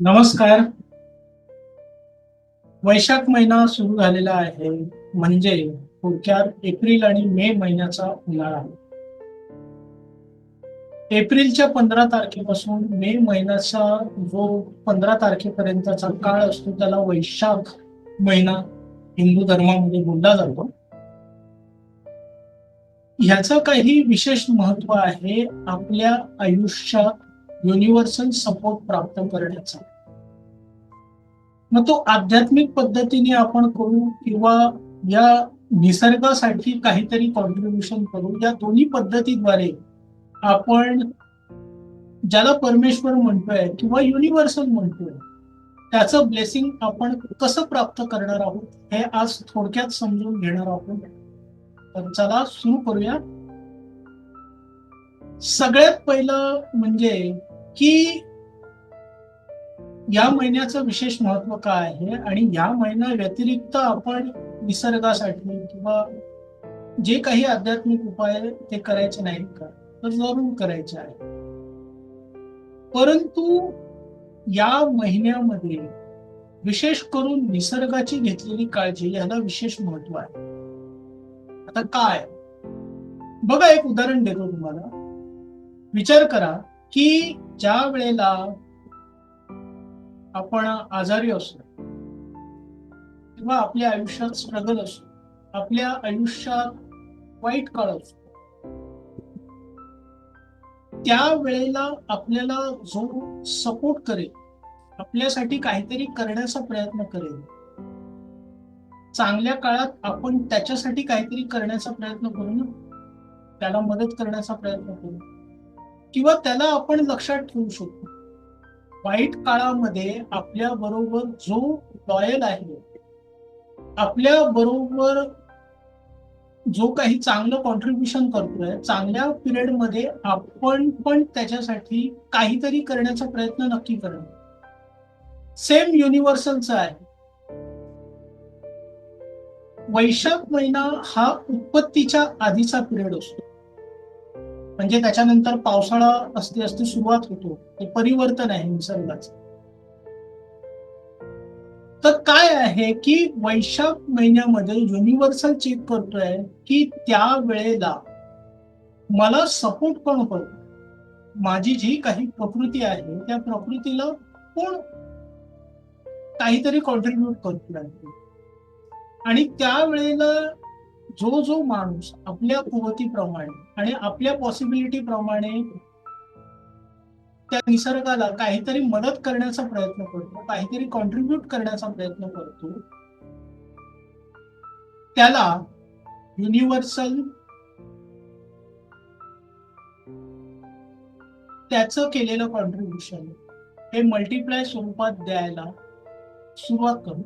नमस्कार. वैशाख महिना सुरू झालेला आहे. म्हणजे थोडक्यात एप्रिल आणि मे महिन्याचा उन्हाळा. एप्रिलच्या पंधरा तारखेपासून मे महिन्याचा जो पंधरा तारखेपर्यंतचा काळ असतो त्याला वैशाख महिना हिंदू धर्मामध्ये बोलला जातो. ह्याचं काही विशेष महत्त्व आहे आपल्या आयुष्यात युनिव्हर्सल सपोर्ट प्राप्त करण्याचा. मग तो आध्यात्मिक पद्धतीने आपण करू किंवा या निसर्गासाठी काहीतरी कॉन्ट्रीब्युशन करू या दोन्ही पद्धतीद्वारे आपण ज्याला परमेश्वर म्हणतोय किंवा युनिव्हर्सल म्हणतोय त्याचं ब्लेसिंग आपण कसं प्राप्त करणार आहोत हे आज थोडक्यात समजून घेणार आहोत. तर चला सुरू करूया. सगळ्यात पहिलं म्हणजे की या महिन्याचं विशेष महत्त्व काय आहे? आणि या महिन्या व्यतिरिक्त आपण निसर्गासाठी किंवा जे काही आध्यात्मिक उपाय ते करायचे नाहीत का? तर जरूर करायचे आहे. परंतु या महिन्यामध्ये विशेष करून निसर्गाची घेतलेली काळजी याला विशेष महत्त्व आहे. आता काय? बघा एक उदाहरण देतो तुम्हाला. विचार करा की ज्या वेळेला आपण आजारी असतो किंवा आपल्या आयुष्यात स्ट्रगल असतो आपल्या आयुष्यात वाईट काळ असतो त्या वेळेला आपल्याला जो सपोर्ट करेल आपल्यासाठी काहीतरी करण्याचा प्रयत्न करेल चांगल्या काळात आपण त्याच्यासाठी काहीतरी करण्याचा प्रयत्न करू ना? त्याला मदत करण्याचा प्रयत्न करू. किंवा त्याला आपण लक्षात ठेवू शकतो. वाईट काळामध्ये आपल्या बरोबर जो लॉयल आहे आपल्या बरोबर जो काही चांगलं कॉन्ट्रीब्युशन करतोय चांगल्या पिरियडमध्ये आपण पण त्याच्यासाठी काहीतरी करण्याचा प्रयत्न नक्की करणं सेम युनिव्हर्सलचं आहे. वैशाख महिना हा उत्पत्तीच्या आधीचा पिरियड असतो. म्हणजे त्याच्यानंतर पावसाळा असते असते सुरुवात होतो. हे परिवर्तन आहे निसर्गाचं. तर काय आहे की वैशाख महिन्यामध्ये युनिव्हर्सल चेक करतोय की त्या वेळेला मला सपोर्ट कोण करतो माझी जी काही प्रकृती आहे त्या प्रकृतीला कोण काहीतरी कॉन्ट्रीब्युट करतोय? आणि त्या वेळेला जो जो माणूस आपल्या कुवतीप्रमाणे आणि आपल्या पॉसिबिलिटी प्रमाणे त्या निसर्गाला काहीतरी मदत करण्याचा प्रयत्न करतो काहीतरी कॉन्ट्रीब्युट करण्याचा प्रयत्न करतो त्याला युनिव्हर्सल त्याच केलेलं कॉन्ट्रीब्युशन हे मल्टिप्लाय स्वरूपात द्यायला सुरुवात करू.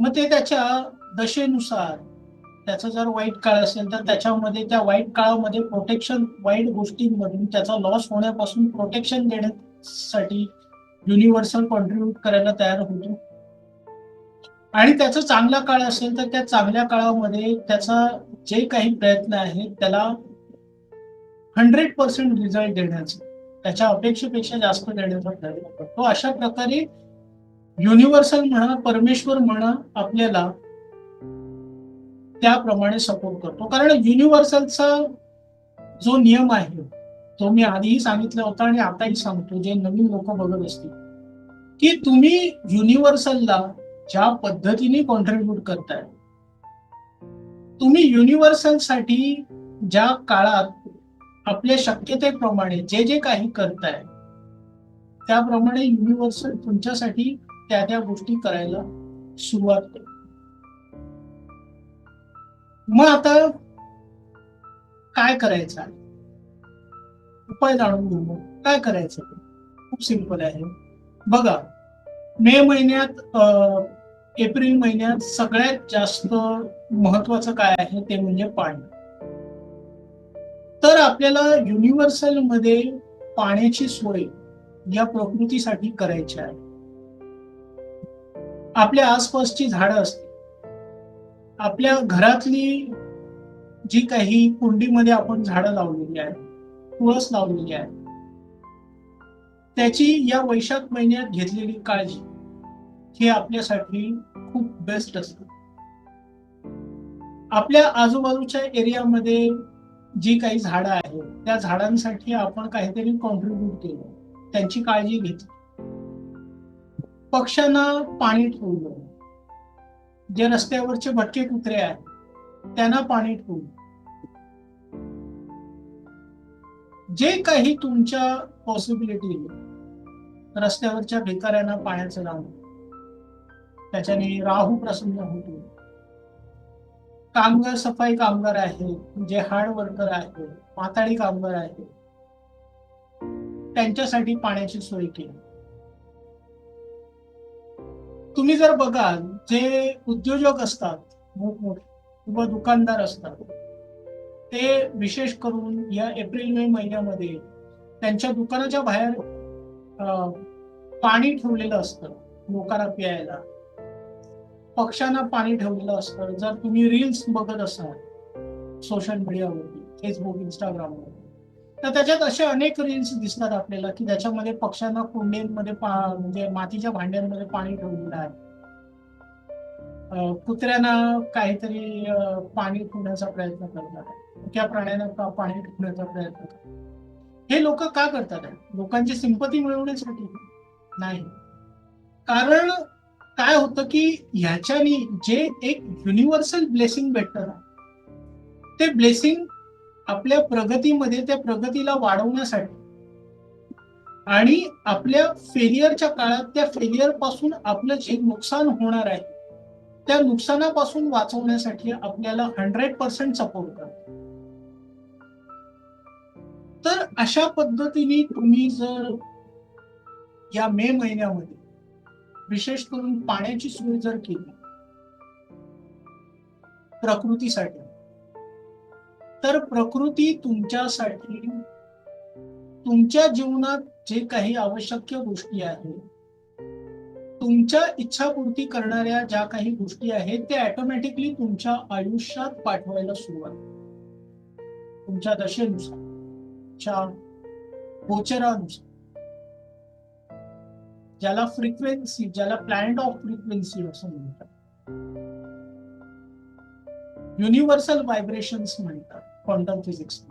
मग ते त्याच्या दशेनुसार त्याचा जर वाईट काळ असेल तर त्याच्यामध्ये त्या वाईट काळामध्ये प्रोटेक्शन वाईट गोष्टींमधून त्याचा लॉस होण्यापासून प्रोटेक्शन देण्यासाठी युनिव्हर्सल कॉन्ट्रीब्यूट करायला तयार होतो. आणि त्याचा चांगला काळ असेल तर त्या चांगल्या काळामध्ये त्याचा जे काही प्रयत्न आहेत त्याला हंड्रेड पर्सेंट रिझल्ट देण्याचा त्याच्या अपेक्षेपेक्षा जास्त देण्याचा प्रयत्न करतो अशा प्रकारे युनिव्हर्सल म्हणा परमेश्वर म्हणा आपल्याला त्याप्रमाणे सपोर्ट करतो. कारण युनिव्हर्सलचा जो नियम आहे तो मी आधीही सांगितला होता आणि आताही सांगतो जे नवीन लोक बघत असतील की तुम्ही युनिव्हर्सलला ज्या पद्धतीने कॉन्ट्रीब्युट करताय तुम्ही युनिव्हर्सलसाठी ज्या काळात आपल्या शक्यतेप्रमाणे जे जे काही करताय त्याप्रमाणे युनिव्हर्सल तुमच्यासाठी त्या त्या गोष्टी करायला सुरुवात करतो मग आता काय करायचं आहे? उपाय जाणून घेऊ काय करायचं खूप सिंपल आहे. बघा मे महिन्यात अं, एप्रिल महिन्यात सगळ्यात जास्त महत्वाचं काय आहे ते म्हणजे पाणी. तर आपल्याला युनिव्हर्सलमध्ये पाण्याची सोय या प्रकृतीसाठी करायची आहे. आपल्या आसपासची झाडं असतील. आपल्या घरातली जी काही कुंडीमध्ये आपण झाडं लावलेली आहेत तुळस लावलेली आहे त्याची या वैशाख महिन्यात घेतलेली काळजी हे आपल्यासाठी खूप बेस्ट असते. आपल्या आजूबाजूच्या एरियामध्ये जी काही झाडं आहेत त्या झाडांसाठी आपण काहीतरी कॉन्ट्रीब्यूट केलं त्यांची काळजी घेतली. पक्ष्यांना पाणी ठेवलं. जे रस्त्यावरचे भटके कुत्रे आहेत त्यांना पाणी ठेवलं. जे काही तुमच्या पॉसिबिलिटी रस्त्यावरच्या भिकाऱ्यांना पाण्याचं लावलं त्याच्याने राहू प्रसन्न होतो. कामगार सफाई कामगार आहेत जे हार्ड वर्कर आहेत माताळी कामगार आहेत त्यांच्यासाठी पाण्याची सोय केली. तुम्ही जर बघा जे उद्योजक असतात मोठमोठे किंवा दुकानदार असतात ते विशेष करून या एप्रिल मे महिन्यामध्ये त्यांच्या दुकानाच्या बाहेर पाणी ठेवलेलं असतं लोकांना प्यायला. पक्ष्यांना पाणी ठेवलेलं असतं. जर तुम्ही रील्स बघत असाल सोशल मीडियावरती फेसबुक इंस्टाग्रामवर तर त्याच्यात असे अनेक रील्स दिसतात आपल्याला की त्याच्यामध्ये पक्ष्यांना कुंड्यांमध्ये म्हणजे मातीच्या भांड्यांमध्ये पाणी ठेवलेलं आहे कुत्र्यांना काहीतरी पाणी ठेवण्याचा प्रयत्न करतात. त्या प्राण्यांना पाणी ठेवण्याचा प्रयत्न करतात. हे लोक का करतात? लोकांची सिंपती मिळवण्यासाठी नाही. कारण काय होतं की ह्याच्यानी जे एक युनिव्हर्सल ब्लेसिंग भेटतं ते ब्लेसिंग आपल्या प्रगतीमध्ये त्या प्रगतीला वाढवण्यासाठी आणि आपल्या फेलियरच्या काळात त्या फेलियरपासून आपलं जे नुकसान होणार आहे त्या नुकसानापासून वाचवण्यासाठी आपल्याला हंड्रेड पर्सेंट सपोर्ट करतो तर अशा पद्धतीने तुम्ही जर या मे महिन्यामध्ये विशेष करून पाण्याची सोय जर केली प्रकृतीसाठी तर प्रकृती तुमच्यासाठी तुमच्या जीवनात जे काही आवश्यक गोष्टी आहेत तुमच्या इच्छापूर्ती करणाऱ्या ज्या काही गोष्टी आहेत त्या ऑटोमॅटिकली तुमच्या आयुष्यात पाठवायला सुरुवात. तुमच्या दशेनुसार तुमच्या गोचरानुसार. ज्याला फ्रिक्वेन्सी ज्याला प्लॅनेट ऑफ फ्रिक्वेन्सी असं म्हणतात. युनिव्हर्सल व्हायब्रेशन्स म्हणतात. quantum physics